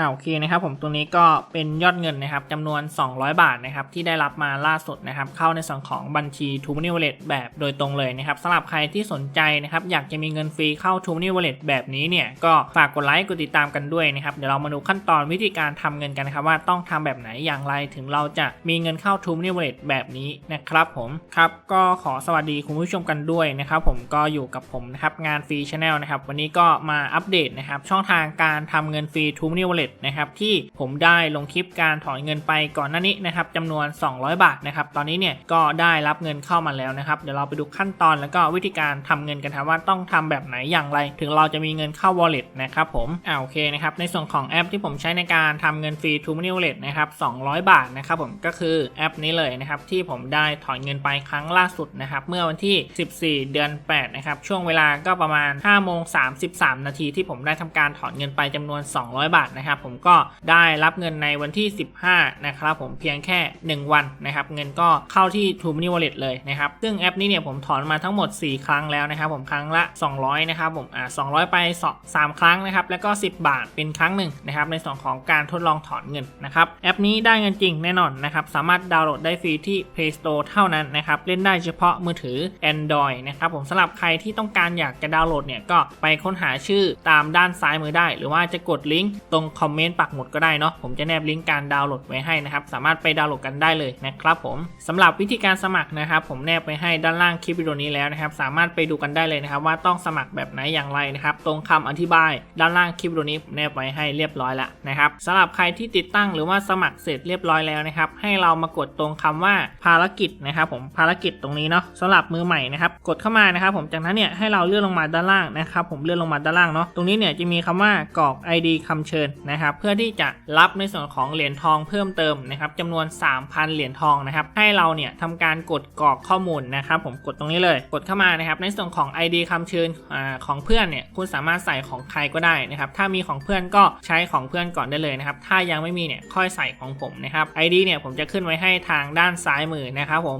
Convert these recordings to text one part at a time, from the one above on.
อ่าโอเคนะครับผมตัวนี้ก็เป็นยอดเงินนะครับจำนวน 200 บาทนะครับที่ได้รับมาล่าสุดนะครับเข้าในส่วนของบัญชี t o m o n e y Wallet แบบโดยตรงเลยนะครับสำหรับใครที่สนใจนะครับอยากจะมีเงินฟรีเข้า t o m o n e y Wallet แบบนี้เนี่ยก็ฝากกดไลค์กดติดตามกันด้วยนะครับเดี๋ยวเรามาดูขั้นตอนวิธีการทำเงินกันนะครับว่าต้องทำแบบไหนอย่างไรถึงเราจะมีเงินเข้า t o m o n e y Wallet แบบนี้นะครับผมครับก็ขอสวัสดีคุณผู้ชมกันด้วยนะครับผมก็อยู่กับผมนะครับงานฟรีชาแนลนะครับวันนี้ก็มาอัปเดตนะครับช่องทางการทำเงินฟรี t o m o n e y Wallet นะครับที่ผมได้ลงคลิปการถอนเงินไปก่อนหน้านี้นะครับจำนวน 200 บาทนะครับตอนนี้เนี่ยก็ได้รับเงินเข้ามาแล้วนะครับเดี๋ยวเราไปดูขั้นตอนแล้วก็วิธีการทำเงินกันครับว่าต้องทำแบบไหนอย่างไร ถึงเราจะมีเงินเข้า wallet นะครับผมอ่าโอเคนะครับในส่วนของแอปที่ผมใช้ในการทำเงินฟรี t o m o n e y Wallet นะครับ200 บาทนะครับผมก็คือแอปนี้เลยนะครับที่ผมได้ถอนเงินไปครั้งล่าสุดนะครับเมื่อวันที่ 14 เดือน 8 นะครับ ช่วงเวลาก็ประมาณ5โมง33 นาทีที่ผมได้ทำการถอนเงินไปจำนวน 200 บาทนะครับผมก็ได้รับเงินในวันที่ 15 นะครับผมเพียงแค่ 1 วันนะครับ เงินก็เข้าที่ t o m o n e y Wallet เลยนะครับ ซึ่งแอปนี้เนี่ยผมถอนมาทั้งหมด 4 ครั้งแล้วนะครับ ผมครั้งละ 200 นะครับผมอ่า200 ไป 3 ครั้งนะครับ แล้วก็ 10 บาทเป็นครั้งหนึ่งนะครับ ในส่วนของการทดลองถอนเงินนะครับ แอปนี้ได้เงินจริงแน่นอนนะครับ สามารถดาวน์โหลดได้ฟรีที่ Play Store เท่านั้นนะครับ เล่นได้เฉพาะมือถือ Android นะครับผมสำหรับใครที่ต้องการอยากจะดาวน์โหลดเนี่ยก็ไปค้นหาชื่อตามด้านซ้ายมือได้ หรือว่าจะกดลิงก์ตรงคอมเมนต์ปักหมุดก็ได้เนาะผมจะแนบลิงก์การดาวน์โหลดไว้ให้นะครับสามารถไปดาวน์โหลดกันได้เลยนะครับผมสำหรับวิธีการสมัครนะครับผมแนบไปให้ด้านล่างคลิปวิดีโอนี้แล้วนะครับสามารถไปดูกันได้เลยนะครับว่าต้องสมัครแบบไหนอย่างไรนะครับตรงคำอธิบาย ด้านล่างคลิปวิดีโอนี้แนบไว้ให้เรียบร้อยแล้วนะครับสำหรับใครที่ติดตั้งหรือว่าสมัครเสร็จเรียบร้อยแล้วนะครับให้เรามากดตรงคำว่าภารกิจนะครับผมภารกิจตรงนี้เนาะสำหรับมือใหม่นะครับกดเข้ามานะครับผมจากนั้นเนี่ยให้เราเลื่อนลงมาด้านล่างนะครับผมเลื่อนลงมาด้านล่างเนาะตรงนี้เนี่ยจะมีคำว่ากรอก ID คำเชิญนะครับเพื่อที่จะรับในส่วนของเหรียญทองเพิ่มเติมนะครับจำนวน 3,000 เหรียญทองนะครับให้เราเนี่ยทำการกดกรอกข้อมูลนะครับผมกดตรงนี้เลยกดเข้ามานะครับในส่วนของ ID คำเชิญอของเพื่อนเนี่ยคุณสามารถใส่ของใครก็ได้นะครับถ้ามีของเพื่อนก็ใช้ของเพื่อนก่อนได้เลยนะครับถ้ายังไม่มีเนี่ยค่อยใส่ของผมนะครับ ID เนี่ยผมจะขึ้นไว้ให้ทางด้านซ้ายมือนะครับผม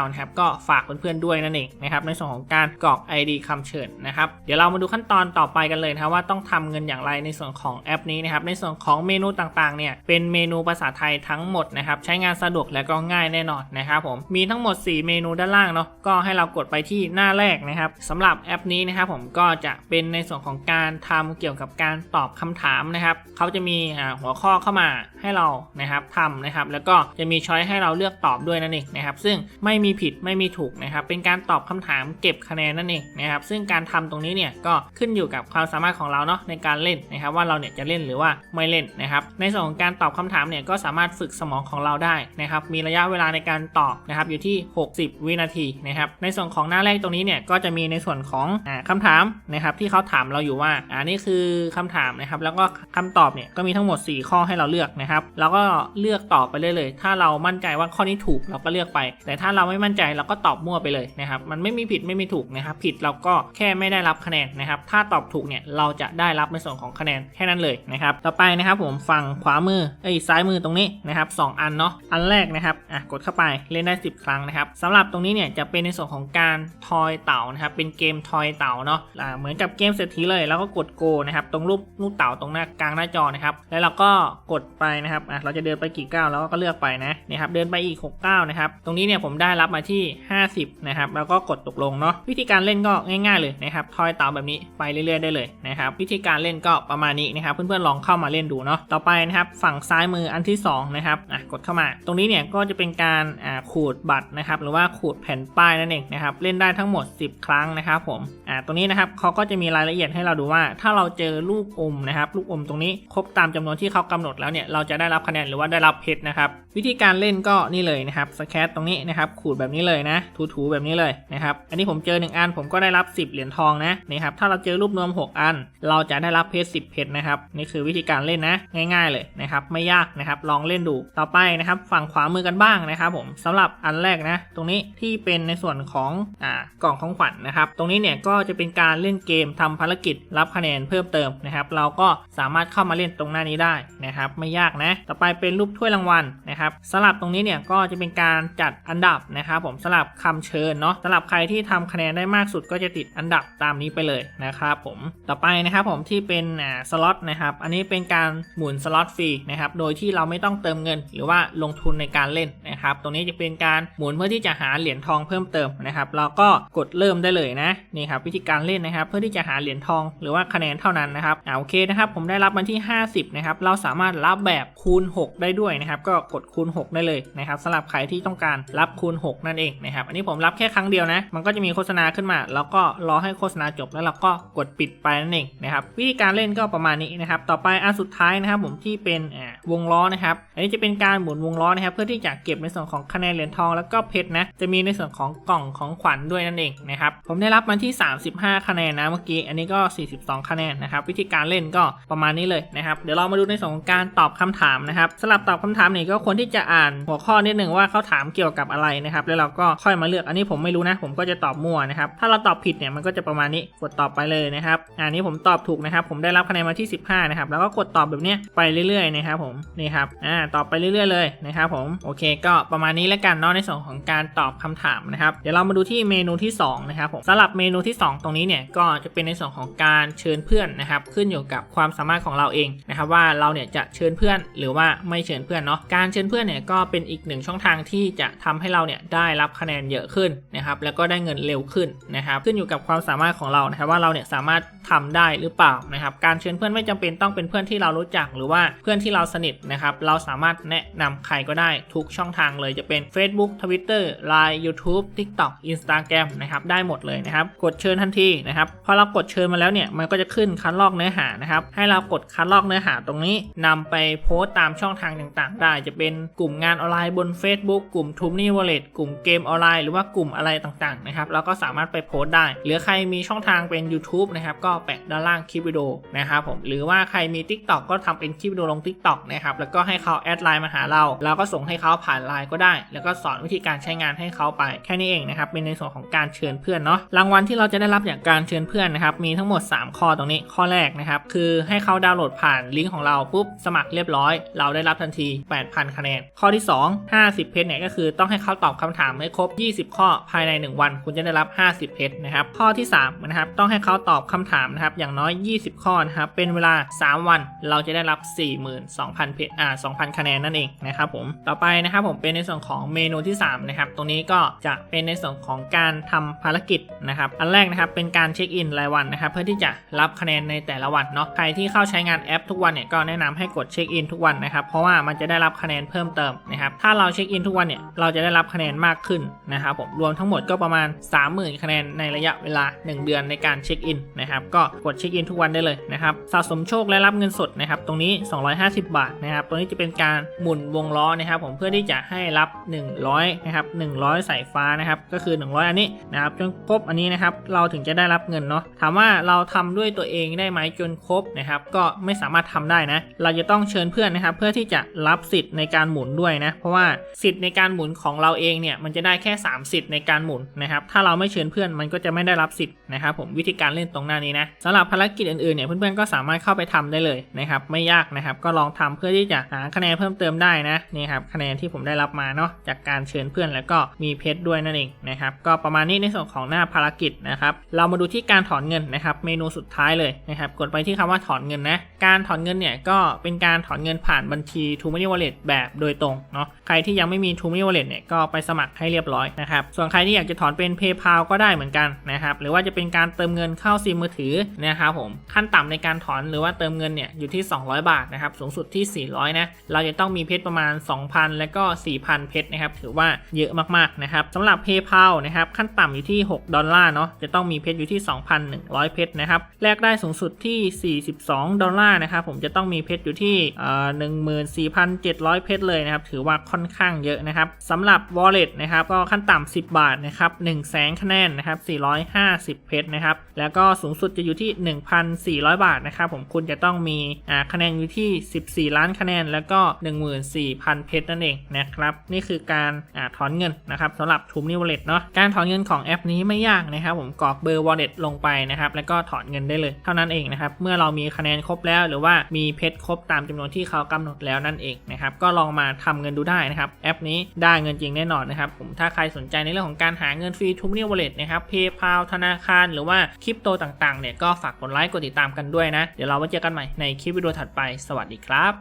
63819064439นะครับก็ฝากเพื่อนๆด้วยนั่นเองนะครับในส่วนของการกรอก ID คำเชิญนะครับเดี๋ยวเรามาดูขั้นตอนต่อไปกันเลยนะครับว่าต้องทำเงินอย่างไรในส่วนของแอปนี้นะครับ ในส่วนของเมนูต่างๆเนี่ยเป็นเมนูภาษาไทยทั้งหมดนะครับใช้งานสะดวกและก็ง่ายแน่นอนนะครับผมมีทั้งหมด 4 เมนูด้านล่างเนาะก็ให้เรากดไปที่หน้าแรกนะครับสำหรับแอปนี้นะครับผมก็จะเป็นในส่วนของการทำเกี่ยวกับการตอบคำถามนะครับเขาจะมีหัวข้อเข้ามาให้เรานะครับทำนะครับแล้วก็จะมีช้อยให้เราเลือกตอบด้วยนั่นเองนะครับซึ่งไม่มีผิดไม่มีถูกนะครับเป็นการตอบคำถามเก็บคะแนนนั่นเองนะครับซึ่งการทำตรงนี้เนี่ยก็ขึ้นอยู่กับความสามารถของเราเนาะในการเล่นนะครับว่าเราเนี่ยจะเล่นหรือว่าไม่เล่นนะครับในส่วนของการตอบคำถามเนี่ยก็สามารถฝึกสมองของเราได้นะครับมีระยะเวลาในการตอบนะครับอยู่ที่ 60 วินาทีนะครับในส่วนของหน้าแรกตรงนี้เนี่ยก็จะมีในส่วนของอ่าคำถามนะครับที่เขาถามเราอยู่ว่าอ่านี่คือคำถามนะครับแล้วก็คำตอบเนี่ยก็มีทั้งหมด 4 ข้อให้เราเลือกนะครับแล้วก็เลือกตอบไปเลยเลย ถ้าเรามั่นใจว่าข้อนี้ถูกเราก็เลือกไป แต่ถ้าเราไม่มั่นใจเราก็ตอบมั่วไปเลยนะครับมันไม่มีผิดไม่มีถูกนะครับผิดเราก็แค่ไม่ได้รับคะแนนนะครับถ้าตอบถูกเนี่ยเราจะได้รับในส่วนของคะแนนแค่นั้นเลยนะครับต่อไปนะครับผมฝั่งขวามือเอ้ยซ้ายมือตรงนี้นะครับสองอันเนาะอันแรกนะครับอะกดเข้าไปเล่นได้ 10 ครั้งนะครับสำหรับตรงนี้เนี่ยจะเป็นในส่วนของการทอยเต่านะครับเป็นเกมทอยเต่าเนาะอ่าเหมือนกับเกมเศรษฐีเลย แล้วก็กดโกนะครับตรงรูปรูปเต่าตรงหน้ากลางหน้าจอนะครับแล้วเราก็กดไปนะครับอะเราจะเดินไปกี่ก้าวแล้วก็เลือกไปนะนี่ครับเดินไปอีก6ก้าวนะครับตรงนี้เนี่ยผมได้รับมาที่ 50นะครับแล้วก็กดตกลงเนาะวิธีการเล่นก็ง่าย ๆเลยนะครับทอยเต่าแบบนี้ไปเรื่อยๆได้เลยนะครับวิธีการเล่นก็ประมาณนี้นะครับเพื่อนๆลองเข้ามาเล่นดูเนาะต่อไปนะครับฝั่งซ้ายมืออันที่สองนะครับอะกดเข้ามา ตรงนี้เนี่ยก็จะเป็นการอ่าขูดบัตรนะครับหรือว่าขูดแผ่นป้ายนั่นเองนะครับเล่นได้ทั้งหมด 10 ครั้งนะครับผมอ่าตรงนี้นะครับเขาก็จะมีรายละเอียดให้เราดูว่า ถ้าเราเจอลูกอมนะครับลูกอมตรงนี้ครบตามจำนวนที่เขากำหนดแล้วเนี่ยเราจะได้รับคะแนนหรือว่าได้รับเพชรนะครับวิธีการเล่นก็นี่เลยนะครับสแคตตรงนี้นะครับขูดแบบนี้เลยนะ ถูๆแบบนี้เลยนะครับอันนี้ผมเจอ 1 อันผมก็ได้รับ 10 เหรียญทองนะนะครับถ้าเราเจอรูปนวม 6 อัน เราจะได้รับเพชร10เพชรนะครับนี่คือวิธีการเล่นนะง่าย ๆเลยนะครับไม่ยากนะครับลองเล่นดูต่อไปนะครับฝั่งขวามือกันบ้างนะครับผมสำหรับอันแรกนะ ตรงนี้ที่เป็นในส่วนของอ่ากล่องของขวัญนะครับตรงนี้เนี่ยก็จะเป็นการเล่นเกมทำภารกิจรับคะแนนเพิ่มเติมนะครับเราก็สามารถเข้ามาเล่นตรงหน้านี้ได้นะครับไม่ยากนะต่อไปเป็นรูปถ้วยรางวัลนะครับนะครับสลับตรงนี้เนี่ยก็จะเป็นการจัดอันดับนะครับผมสลับคำเชิญเนาะสลับใครที่ทำคะแนนได้มากสุดก็จะติดอันดับตามนี้ไปเลยนะครับผมต่อไปนะครับผมที่เป็นอ่าสล็อตนะครับอันนี้เป็นการหมุนสล็อตฟรีนะครับโดยที่เราไม่ต้องเติมเงิน หรือว่าลงทุนในการเล่นนะครับตรงนี้จะเป็นการหมุนเพื่อที่จะหาเหรียญทองเพิ่มเติมนะครับเราก็กดเริ่มได้เลยนะนี่ครับวิธีการเล่นนะครับ เพื่อที่จะหาเหรียญทองหรือว่าคะแนนเท่านั้นนะครับอ่าโอเคนะครับผมได้รับมันที่ 50นะครับเราสามารถรับแบบคูณ 6 ได้ด้วยนะครับก็กดคูณ 6 ได้เลยนะครับสำหรับใครที่ต้องการรับคูณ 6 นั่นเองนะครับอันนี้ผมรับแค่ครั้งเดียวนะ มันก็จะมีโฆษณาขึ้นมา แล้วก็รอให้โฆษณาจบแล้วเราก็กดปิดไปนั่นเองนะครับวิธีการเล่นก็ประมาณนี้นะครับต่อไปอันสุดท้ายนะครับผมที่เป็นวงล้อนะครับอันนี้จะเป็นการหมุนวงล้อนะครับเพื่อที่จะเก็บในส่วนของคะแนนเหรียญทองแล้วก็เพชรนะจะมีในส่วนของกล่องของขวัญด้วยนั่นเองนะครับผมได้รับมันที่ 35 คะแนนนะเมื่อกี้อันนี้ก็ 42 คะแนนนะครับวิธีการเล่นก็ประมาณนี้เลยนะครับเดี๋ยวเรามาดูในส่วนของการตอบคำถามนะครับสำหรับตอบคำถามนี่ก็ควรที่จะอ่านหัวข้อนิดหนึ่งว่าเขาถามเกี่ยวกับอะไรนะครับ แล้วเราก็ค่อยมาเลือกอันนี้ผมไม่รู้นะ ผมก็จะตอบมั่วนะครับ ถ้าเราตอบผิดเนี่ยมันก็จะประมาณนี้กดตอบไปเลยนะครับอันนี้ผมตอบถูกนะครับ ผมได้รับคะแนนมาที่ 15นะครับแล้วก็กดตอบแบบเนี้ยไปเรื่อยๆนะครับผมนี่ครับอ่าตอบไปเรื่อยๆเลยนะครับผมโอเค ก็ประมาณนี้แล้วกันเนาะในส่วนของการตอบคำถามนะครับเดี๋ยวเรามาดูที่เมนูที่สองนะครับผมสำหรับเมนูที่สองตรงนี้เนี่ยก็จะเป็นในส่วนของการเชิญเพื่อนนะครับขึ้นอยู่กับความสามารถของเราเองนะครับว่าเราเนี่ยจะเชิญเพื่อนหรือว่าไม่เชิญเพื่อนเนาะการเชิญพื่อนเนี่ยก็เป็นอีกหนึ่งช่องทางที่จะทำให้เราเนี่ยได้รับคะแนนเยอะขึ้นนะครับแล้วก็ได้เงินเร็วขึ้นนะครับขึ้นอยู่กับความสามารถของเรานะครับว่าเราเนี่ยสามารถทำได้หรือเปล่านะครับการเชิญเพื่อนไม่จำเป็นต้องเป็นเพื่อนที่เรารู้จักหรือว่าเพื่อนที่เราสนิทนะครับเราสามารถแนะนำใครก็ได้ทุกช่องทางเลยจะเป็น Facebook Twitter Line YouTube TikTok Instagram นะครับได้หมดเลยนะครับกดเชิญทันทีนะครับพอเรากดเชิญมาแล้วเนี่ยมันก็จะขึ้นคัดลอกเนื้อหานะครับให้เรากดคัดลอกเนื้อหาตรงนี้นำไปโพสต์ตามช่องทางต่างๆ ได้จะเป็นกลุ่มงานออนไลน์บน Facebook กลุ่ม t u m n y Wallet กลุ่มเกมออนไลน์หรือว่ากลุ่มอะไรต่างๆนะครับเราก็สามารถไปโพสต์ได้ หรือใครมีช่องทางเป็น YouTube นะครับก็แปะด้านล่างคลิปวิดีโอนะครับผมหรือว่าใครมี TikTok ก็ทำเป็นคลิปวิดีโอลง TikTok นะครับแล้วก็ให้เขาแอดไลน์มาหาเราเราก็ส่งให้เขาผ่านไลน์ก็ได้ แล้วก็สอนวิธีการใช้งานให้เขาไปแค่นี้เองนะครับเป็นในส่วนของการเชิญเพื่อนเนาะรางวัลที่เราจะได้รับจากการเชิญเพื่อนนะครับมีทั้งหมด 3 ข้อตรงนี้ข้อแรกนะครับคือให้เขาดาวน์โหลดผ่านลิงก์ของเราปุ๊บสมัครเรียบร้อย เราได้รับทันที 8,000คะแนนข้อที่ 2 50 เพชรเนี่ยก็คือต้องให้เขาตอบคำถามให้ครบ 20 ข้อภายใน 1 วัน คุณจะได้รับ 50 เพชรนะครับข้อที่3นะครับต้องให้เขาตอบคำถามนะครับอย่างน้อย 20 ข้อนะครับเป็นเวลา 3 วันเราจะได้รับ 42,000 เพชรอ่า2,000 คะแนนนั่นเองนะครับผมต่อไปนะครับผมเป็นในส่วนของเมนูที่3นะครับตรงนี้ก็จะเป็นในส่วนของการทำภารกิจนะครับอันแรกนะครับเป็นการเช็คอินรายวันนะครับเพื่อที่จะรับคะแนนในแต่ละวันเนาะใครที่เข้าใช้งานแอปทุกวันเนี่ยก็แนะนำให้กดเช็คอินทุกวันนะครับเพราะว่ามันจะได้รับคะแนนเพิ่มเติมนะครับ ถ้าเราเช็คอินทุกวันเนี่ย เราจะได้รับคะแนนมากขึ้นนะครับผม รวมทั้งหมดก็ประมาณ 30,000 คะแนนในระยะเวลา 1 เดือนในการเช็คอินนะครับ ก็กดเช็คอินทุกวันได้เลยนะครับสะสมโชคและรับเงินสดนะครับ ตรงนี้ 250 บาทนะครับ ตรงนี้จะเป็นการหมุนวงล้อนะครับ ผม เพื่อที่จะให้รับ 100นะครับ100 สายฟ้านะครับ ก็คือ 100 อันนี้นะครับ จนครบอันนี้นะครับ เราถึงจะได้รับเงินเนาะ ถามว่าเราทำด้วยตัวเองได้ไหมจนครบนะครับ ก็ไม่สามารถทำได้นะ เราจะต้องเชิญเพื่อนนะครับ เพื่อที่จะรับสิทธิ์ในการหมุนด้วยนะ เพราะว่าสิทธิ์ในการหมุนของเราเองเนี่ยมันจะได้แค่ 3 สิทธิ์ในการหมุนนะครับ ถ้าเราไม่เชิญเพื่อนมันก็จะไม่ได้รับสิทธิ์นะครับผมวิธีการเล่นตรงหน้านี้นะสำหรับภารกิจอื่นๆเนี่ยเพื่อนๆก็สามารถเข้าไปทำได้เลยนะครับไม่ยากนะครับก็ลองทำเพื่อที่จะหาคะแนนเพิ่มเติมได้นะนี่ครับคะแนนที่ผมได้รับมาเนาะจากการเชิญเพื่อนแล้วก็มีเพชรด้วยนั่นเองนะครับก็ประมาณนี้ในส่วนของหน้าภารกิจนะครับเรามาดูที่การถอนเงินนะครับเมนูสุดท้ายเลยนะครับกดไปที่คำว่าถอนเงินนะการถอนเงินเนี่ยก็เป็นการถอนเงินผ่านบัญชี t ู m o n e y Wallet แบบโดยตรงเนาะใครที่ยังไม่มี t ู m o n e y Wallet เนี่ยก็ไปสมัครให้เรียบร้อยนะครับส่วนใครที่อยากจะถอนเป็น PayPal ก็ได้เหมือนกันนะครับหรือว่าจะเป็นการเติมเงินเข้าซิมมือถือนะครับผมขั้นต่ำในการถอนหรือว่าเติมเงินเนี่ยอยู่ที่ 200 บาทนะครับสูงสุดที่ 400นะเราจะต้องมีเพชรประมาณ 2,000 แล้วก็ 4,000 เพชรนะครับถือว่าเยอะมากๆนะครับสำหรับ PayPal นะครับขั้นต่ำอยู่ที่ 6 ดอลลาร์เนาะจะต้องมีเพชรอยู่ที่ 2,100 เพชรนะครับแลกได้สูงสุดที่ 42 ดอลลาร์นะครับผมจะต้องมีเพชรอยู่ที่เอ่อ14,700 เพชรเลยนะครับถือว่าค่อนข้างเยอะนะครับสำหรับ Wallet นะครับก็ขั้นต่ำ10 บาทนะครับ1แสนคะแนนนะครับ450 เพชรนะครับแล้วก็สูงสุดจะอยู่ที่ 1,400 บาทนะครับผมคุณจะต้องมีคะแนนอยู่ที่4ล้านคะแนน แล้วก็ 14,000 เพชรนั่นเองนะครับนี่คือการอถอนเงินนะครับสำหรับ t u m n i Wallet เนาะการถอนเงินของแอปนี้ไม่ยากนะครับผมกรอกเบอร์ Wallet ลงไปนะครับแล้วก็ถอนเงินได้เลยเท่านั้นเองนะครับเมื่อเรามีคะแนนครบแล้วหรือว่ามีเพชรครบตามจำนวนที่เขากำหนดแล้วนั่นเองนะครับก็ลองมาทำเงินดูได้นะครับ แอปนี้ได้เงินจริงแน่นอนนะครับผมถ้าใครสนใจในเรื่องของการหาเงินฟรี t u m n i Wallet นะครับเพย์พาธนาคารหรือว่าคริปโตต่างๆเนี่ยก็ฝากกดไลค์กดติดตามกันด้วยนะ เดี๋ยวเราไว้เจอกันใหม่ในคลิปวิดีโอถัดไปสวัสดีครับ